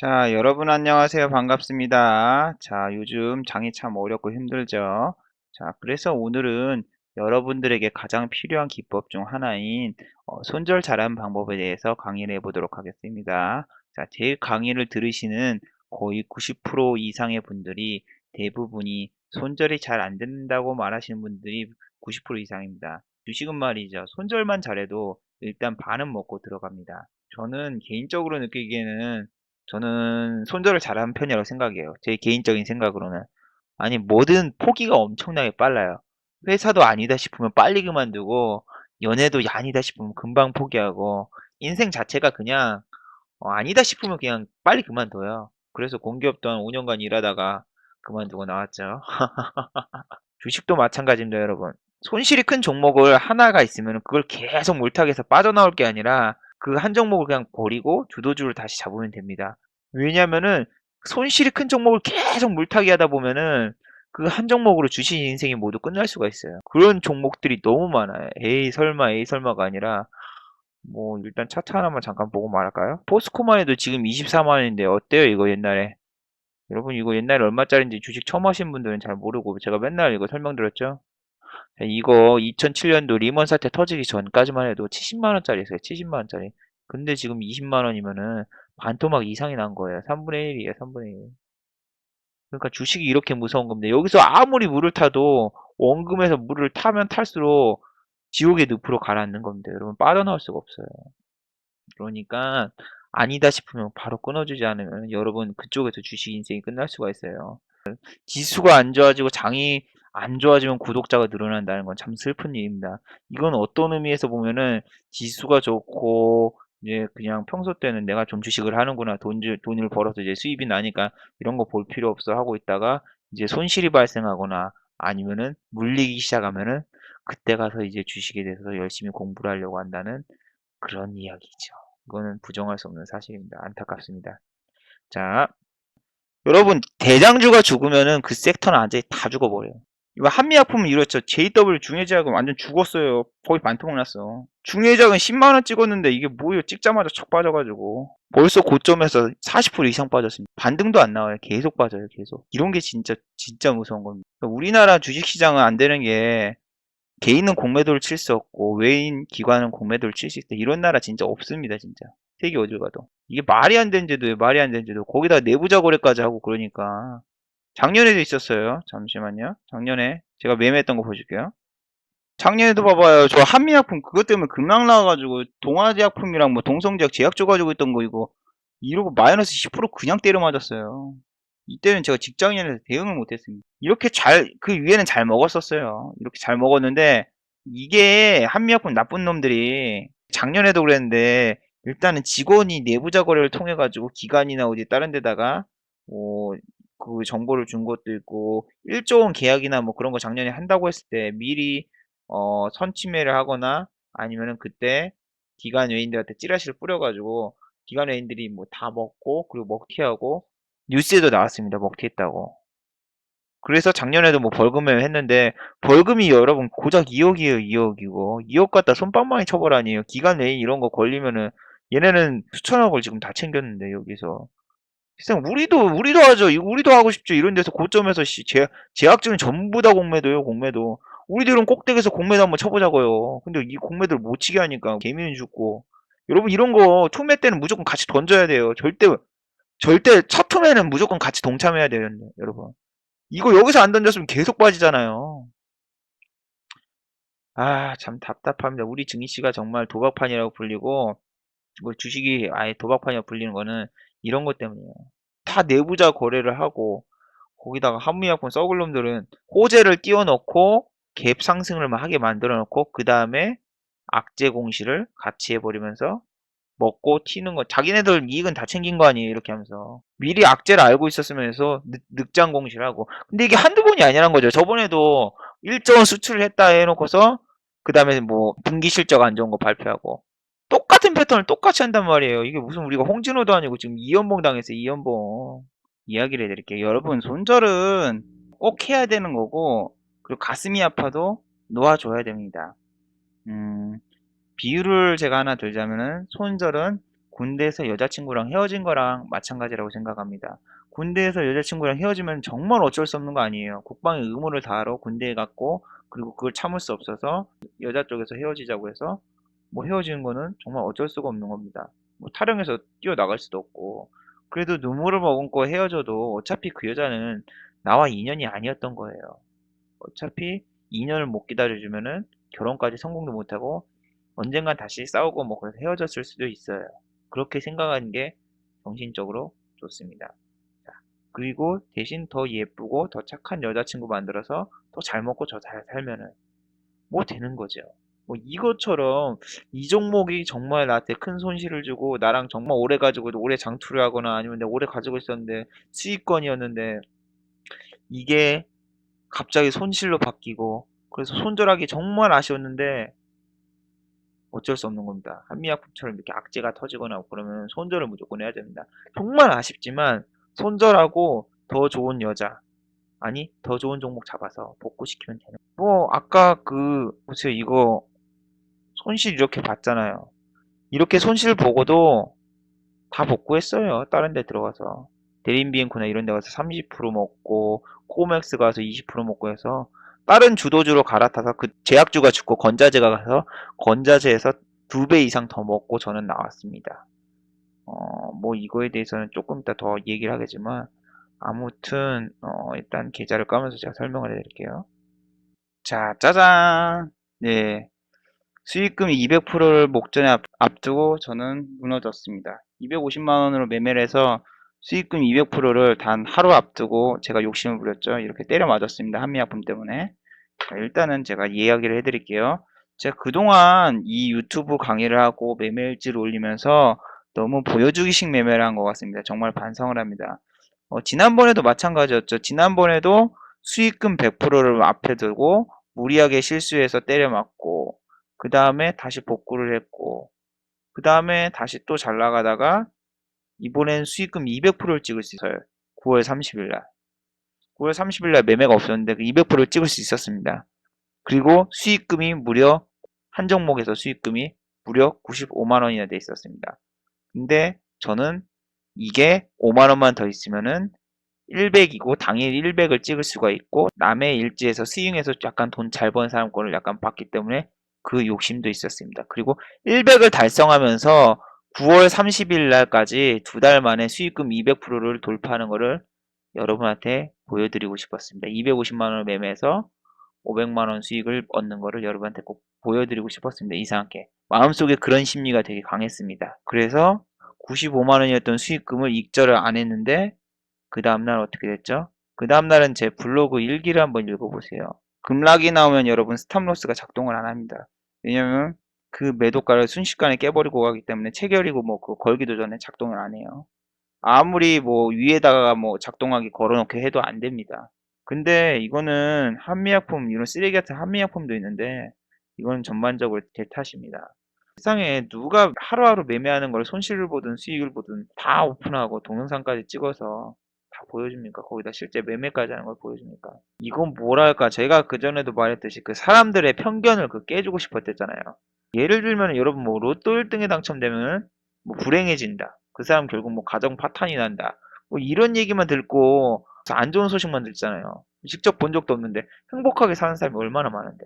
자, 여러분 안녕하세요. 반갑습니다. 자, 요즘 장이 참 어렵고 힘들죠. 자, 그래서 오늘은 여러분들에게 가장 필요한 기법 중 하나인 어, 손절 잘하는 방법에 대해서 강의를 해보도록 하겠습니다. 자, 제 강의를 들으시는 거의 90% 이상의 분들이 대부분이 손절이 잘 안 된다고 말하시는 분들이 90% 이상입니다. 주식은 말이죠. 손절만 잘해도 일단 반은 먹고 들어갑니다. 저는 개인적으로 느끼기에는 저는 손절을 잘하는 편이라고 생각해요. 제 개인적인 생각으로는. 아니, 뭐든 포기가 엄청나게 빨라요. 회사도 아니다 싶으면 빨리 그만두고, 연애도 아니다 싶으면 금방 포기하고, 인생 자체가 그냥, 어, 아니다 싶으면 그냥 빨리 그만둬요. 그래서 공기업도 한 5년간 일하다가 그만두고 나왔죠. 주식도 마찬가지입니다, 여러분. 손실이 큰 종목을 하나가 있으면 그걸 계속 물타기해서 빠져나올 게 아니라 그 한 종목을 그냥 버리고 주도주를 다시 잡으면 됩니다. 왜냐면은 손실이 큰 종목을 계속 물타기 하다 보면은 그 한 종목으로 주식 인생이 모두 끝날 수가 있어요. 그런 종목들이 너무 많아요. 에이 설마 에이 설마가 아니라 뭐 일단 차트 하나만 잠깐 보고 말할까요? 포스코만 해도 지금 24만 원인데 어때요 이거 옛날에? 여러분 이거 옛날에 얼마짜리인지 주식 처음 하신 분들은 잘 모르고 제가 맨날 이거 설명드렸죠? 자, 이거 2007년도 리먼 사태 터지기 전까지만 해도 70만 원짜리였어요. 70만 원짜리. 근데 지금 20만 원이면은 반토막 이상이 난 거예요. 3분의 1이에요. 3분의 1. 그러니까 주식이 이렇게 무서운 겁니다. 여기서 아무리 물을 타도 원금에서 물을 타면 탈수록 지옥의 늪으로 가라앉는 겁니다. 여러분 빠져나올 수가 없어요. 그러니까 아니다 싶으면 바로 끊어주지 않으면 여러분 그쪽에서 주식 인생이 끝날 수가 있어요. 지수가 안 좋아지고 장이 안 좋아지면 구독자가 늘어난다는 건 참 슬픈 일입니다. 이건 어떤 의미에서 보면은 지수가 좋고 이제 그냥 평소 때는 내가 좀 주식을 하는구나 돈, 돈을 벌어서 이제 수입이 나니까 이런 거 볼 필요 없어 하고 있다가 이제 손실이 발생하거나 아니면은 물리기 시작하면은 그때 가서 이제 주식에 대해서 열심히 공부를 하려고 한다는 그런 이야기죠. 이거는 부정할 수 없는 사실입니다. 안타깝습니다. 자, 여러분 대장주가 죽으면은 그 섹터는 완전히 다 죽어버려요. 이거 한미약품은 이렇죠. JW 중해제약은 완전 죽었어요. 거의 반토막 났어. 중해제약은 10만원 찍었는데 이게 뭐예요? 찍자마자 척 빠져가지고. 벌써 고점에서 40% 이상 빠졌습니다. 반등도 안 나와요. 계속 빠져요. 계속. 이런 게 진짜 진짜 무서운 겁니다. 그러니까 우리나라 주식시장은 안 되는 게 개인은 공매도를 칠 수 없고 외인 기관은 공매도를 칠 수 있다. 이런 나라 진짜 없습니다. 진짜. 세계 어딜 가도. 이게 말이 안 되는 제도예요. 말이 안 되는 제도. 거기다 내부자 거래까지 하고 그러니까. 작년에도 있었어요. 잠시만요. 작년에 제가 매매했던 거 보여줄게요. 작년에도 봐봐요. 저 한미약품 그것 때문에 급락 나와가지고 동아제약품이랑 뭐 동성제약 제약 줘가지고 있던 거 이거 이러고 마이너스 10% 그냥 때려 맞았어요. 이때는 제가 직장인에서 대응을 못했습니다. 이렇게 잘, 그 위에는 잘 먹었었어요. 이렇게 잘 먹었는데, 이게 한미약품 나쁜 놈들이 작년에도 그랬는데, 일단은 직원이 내부자 거래를 통해 가지고 기관이나 어디 다른 데다가, 뭐, 그 정보를 준 것도 있고, 1조 원 계약이나 뭐 그런 거 작년에 한다고 했을 때 미리, 어, 선침해를 하거나 아니면은 그때 기관 외인들한테 찌라시를 뿌려가지고, 기관 외인들이 뭐 다 먹고, 그리고 먹튀하고, 뉴스에도 나왔습니다. 먹튀했다고. 그래서 작년에도 뭐 벌금을 했는데 벌금이 여러분 고작 2억이에요. 2억이고 2억 갖다 손방망이 처벌 아니에요. 기간 내에 이런 거 걸리면은 얘네는 수천억을 지금 다 챙겼는데 여기서 세상 우리도 우리도 하죠. 우리도 하고 싶죠. 이런 데서 고점에서 씨, 제, 제약증은 전부 다 공매도요. 공매도. 우리들은 꼭대기에서 공매도 한번 쳐보자고요. 근데 이 공매도를 못 치게 하니까 개미는 죽고 여러분 이런 거 투매 때는 무조건 같이 던져야 돼요. 절대 절대 첫 투매는 무조건 같이 동참해야 돼요, 여러분. 이거 여기서 안 던졌으면 계속 빠지잖아요. 아, 참 답답합니다. 우리 증희 씨가 정말 도박판이라고 불리고, 뭐 주식이 아예 도박판이라고 불리는 거는 이런 것 때문이에요. 다 내부자 거래를 하고, 거기다가 한무약품 썩을 놈들은 호재를 띄워놓고, 갭 상승을 하게 만들어 놓고, 그 다음에 악재 공시를 같이 해버리면서 먹고 튀는 거 자기네들 이익은 다 챙긴 거 아니에요 이렇게 하면서. 미리 악재를 알고 있었으면서 늑, 장 공시하고. 근데 이게 한두 번이 아니란 거죠. 저번에도 일정원 수출을 했다 해놓고서 그 다음에 뭐 분기 실적 안 좋은 거 발표하고 똑같은 패턴을 똑같이 한단 말이에요. 이게 무슨 우리가 홍진호도 아니고 지금 이연봉 당했어요 이연봉. 이야기를 해드릴게요. 여러분 손절은 꼭 해야 되는 거고 그리고 가슴이 아파도 놓아줘야 됩니다. 음 비율을 제가 하나 들자면은 손절은 군대에서 여자친구랑 헤어진 거랑 마찬가지라고 생각합니다. 군대에서 여자친구랑 헤어지면 정말 어쩔 수 없는 거 아니에요. 국방의 의무를 다하러 군대에 갔고 그리고 그걸 참을 수 없어서 여자 쪽에서 헤어지자고 해서 뭐 헤어지는 거는 정말 어쩔 수가 없는 겁니다. 뭐 타령해서 뛰어나갈 수도 없고 그래도 눈물을 머금고 헤어져도 어차피 그 여자는 나와 인연이 아니었던 거예요. 어차피 2년을 못 기다려주면은 결혼까지 성공도 못하고 언젠간 다시 싸우고 뭐 그래서 헤어졌을 수도 있어요. 그렇게 생각하는 게 정신적으로 좋습니다. 자, 그리고 대신 더 예쁘고 더 착한 여자친구 만들어서 더 잘 먹고 더 잘 살면은 뭐 되는 거죠. 뭐 이것처럼 이 종목이 정말 나한테 큰 손실을 주고 나랑 정말 오래 가지고 오래 장투를 하거나 아니면 내가 오래 가지고 있었는데 수익권이었는데 이게 갑자기 손실로 바뀌고 그래서 손절하기 정말 아쉬웠는데 어쩔 수 없는 겁니다. 한미약품처럼 이렇게 악재가 터지거나 그러면 손절을 무조건 해야 됩니다. 정말 아쉽지만 손절하고 더 좋은 여자 아니 더 좋은 종목 잡아서 복구시키면 되는 뭐 아까 그 보세요 이거 손실 이렇게 봤잖아요. 이렇게 손실 보고도 다 복구했어요. 다른 데 들어가서 대림비엔코나 이런 데 가서 30% 먹고 코맥스 가서 20% 먹고 해서 다른 주도주로 갈아타서 그 제약주가 죽고 건자재가 가서 건자재에서 두 배 이상 더 먹고 저는 나왔습니다. 어, 뭐 이거에 대해서는 조금 이따 더 얘기를 하겠지만 아무튼 어, 일단 계좌를 까면서 제가 설명을 해드릴게요. 자, 짜잔! 네, 수익금이 200%를 목전에 앞, 앞두고 저는 무너졌습니다. 250만 원으로 매매를 해서 수익금 200%를 단 하루 앞두고 제가 욕심을 부렸죠. 이렇게 때려 맞았습니다. 한미약품 때문에. 자, 일단은 제가 이야기를 해드릴게요. 제가 그동안 이 유튜브 강의를 하고 매매일지를 올리면서 너무 보여주기식 매매를 한 것 같습니다. 정말 반성을 합니다. 어, 지난번에도 마찬가지였죠. 지난번에도 수익금 100%를 앞에 두고 무리하게 실수해서 때려 맞고 그 다음에 다시 복구를 했고 그 다음에 다시 또 잘 나가다가 이번엔 수익금 200%를 찍을 수 있어요. 9월 30일 날. 9월 30일 날 매매가 없었는데 그 200%를 찍을 수 있었습니다. 그리고 수익금이 무려 한 종목에서 수익금이 무려 95만 원이나 돼 있었습니다. 근데 저는 이게 5만 원만 더 있으면은 100이고 당일 100을 찍을 수가 있고 남의 일지에서 스윙해서 약간 돈잘 버는 사람 거를 약간 봤기 때문에 그 욕심도 있었습니다. 그리고 100을 달성하면서 9월 30일 날까지 두 달 만에 수익금 200%를 돌파하는 것을 여러분한테 보여드리고 싶었습니다. 250만 원을 매매해서 500만 원 수익을 얻는 것을 여러분한테 꼭 보여드리고 싶었습니다. 이상하게. 마음속에 그런 심리가 되게 강했습니다. 그래서 95만 원이었던 수익금을 익절을 안 했는데 그 다음날 어떻게 됐죠? 그 다음날은 제 블로그 일기를 한번 읽어보세요. 급락이 나오면 여러분 스탑로스가 작동을 안 합니다. 왜냐면 그 매도가를 순식간에 깨버리고 가기 때문에 체결이고 뭐 그 걸기도 전에 작동을 안 해요. 아무리 뭐 위에다가 뭐 작동하기 걸어놓게 해도 안 됩니다. 근데 이거는 한미약품 이런 쓰레기 같은 한미약품도 있는데 이건 전반적으로 제 탓입니다. 세상에 누가 하루하루 매매하는 걸 손실을 보든 수익을 보든 다 오픈하고 동영상까지 찍어서 다 보여줍니까? 거기다 실제 매매까지 하는 걸 보여줍니까? 이건 뭐랄까 제가 그전에도 말했듯이 그 사람들의 편견을 그 깨주고 싶었댔잖아요. 예를 들면 여러분 뭐 로또 1등에 당첨되면 뭐 불행해진다. 그 사람 결국 뭐 가정 파탄이 난다. 뭐 이런 얘기만 듣고 안 좋은 소식만 듣잖아요. 직접 본 적도 없는데 행복하게 사는 사람이 얼마나 많은데.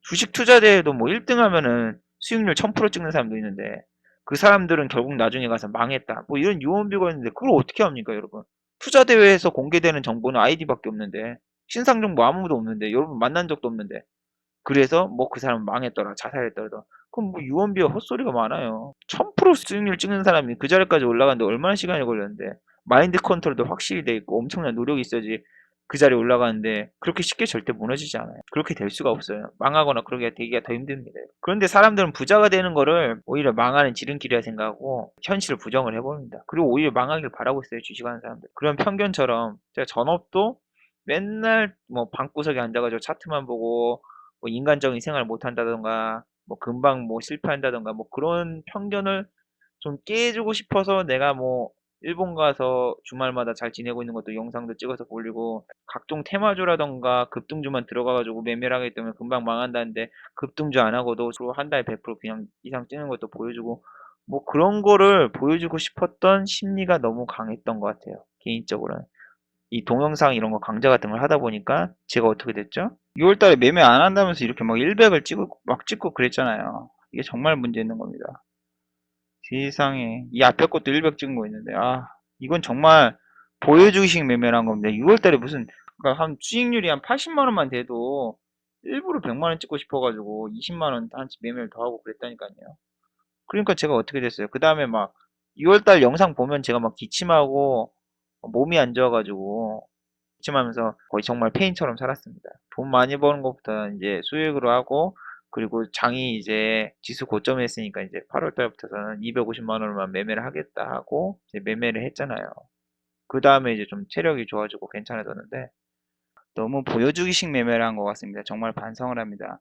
주식 투자 대회도 뭐 1등 하면은 수익률 1000% 찍는 사람도 있는데 그 사람들은 결국 나중에 가서 망했다. 뭐 이런 유언비가 있는데 그걸 어떻게 합니까, 여러분? 투자 대회에서 공개되는 정보는 아이디밖에 없는데 신상 정보 아무도 없는데 여러분 만난 적도 없는데. 그래서 뭐 그 사람 망했더라 자살했더라. 그럼 뭐 유언비어 헛소리가 많아요. 1000% 수익률 찍는 사람이 그 자리까지 올라가는데 얼마나 시간이 걸렸는데. 마인드 컨트롤도 확실히 돼 있고 엄청난 노력이 있어야지 그 자리에 올라가는데 그렇게 쉽게 절대 무너지지 않아요. 그렇게 될 수가 없어요. 망하거나 그러게 되기가 더 힘듭니다. 그런데 사람들은 부자가 되는 거를 오히려 망하는 지름길이라 생각하고 현실을 부정을 해버립니다. 그리고 오히려 망하길 바라고 있어요 주식하는 사람들. 그런 편견처럼 제가 전업도 맨날 뭐 방구석에 앉아가지고 차트만 보고 뭐 인간적인 생활을 못한다던가 뭐 금방 뭐 실패한다던가 뭐 그런 편견을 좀 깨주고 싶어서 내가 뭐 일본 가서 주말마다 잘 지내고 있는 것도 영상도 찍어서 올리고 각종 테마주라던가 급등주만 들어가가지고 매매를 하기 때문에 금방 망한다는데 급등주 안 하고도 한 달에 100% 그냥 이상 찍는 것도 보여주고 뭐 그런 거를 보여주고 싶었던 심리가 너무 강했던 것 같아요. 개인적으로는. 이 동영상 이런 거 강좌 같은 걸 하다 보니까 제가 어떻게 됐죠? 6월 달에 매매 안 한다면서 이렇게 막 100을 찍고, 막 찍고 그랬잖아요. 이게 정말 문제 있는 겁니다. 세상에. 이 앞에 것도 100 찍은 거 있는데, 아, 이건 정말 보여주기식 매매란 겁니다. 6월 달에 무슨, 그러니까 한 수익률이 한 80만 원만 돼도 일부러 100만 원 찍고 싶어가지고 20만 원 한 매매를 더 하고 그랬다니까요. 그러니까 제가 어떻게 됐어요? 그 다음에 막 2월달 영상 보면 제가 막 기침하고 몸이 안 좋아가지고 기침하면서 거의 정말 페인처럼 살았습니다. 돈 많이 버는 것부터 이제 수익으로 하고 그리고 장이 이제 지수 고점에 했으니까 이제 8월 달부터는 250만 원만 매매를 하겠다 하고 이제 매매를 했잖아요. 그 다음에 이제 좀 체력이 좋아지고 괜찮아졌는데 너무 보여주기식 매매를 한 것 같습니다. 정말 반성을 합니다.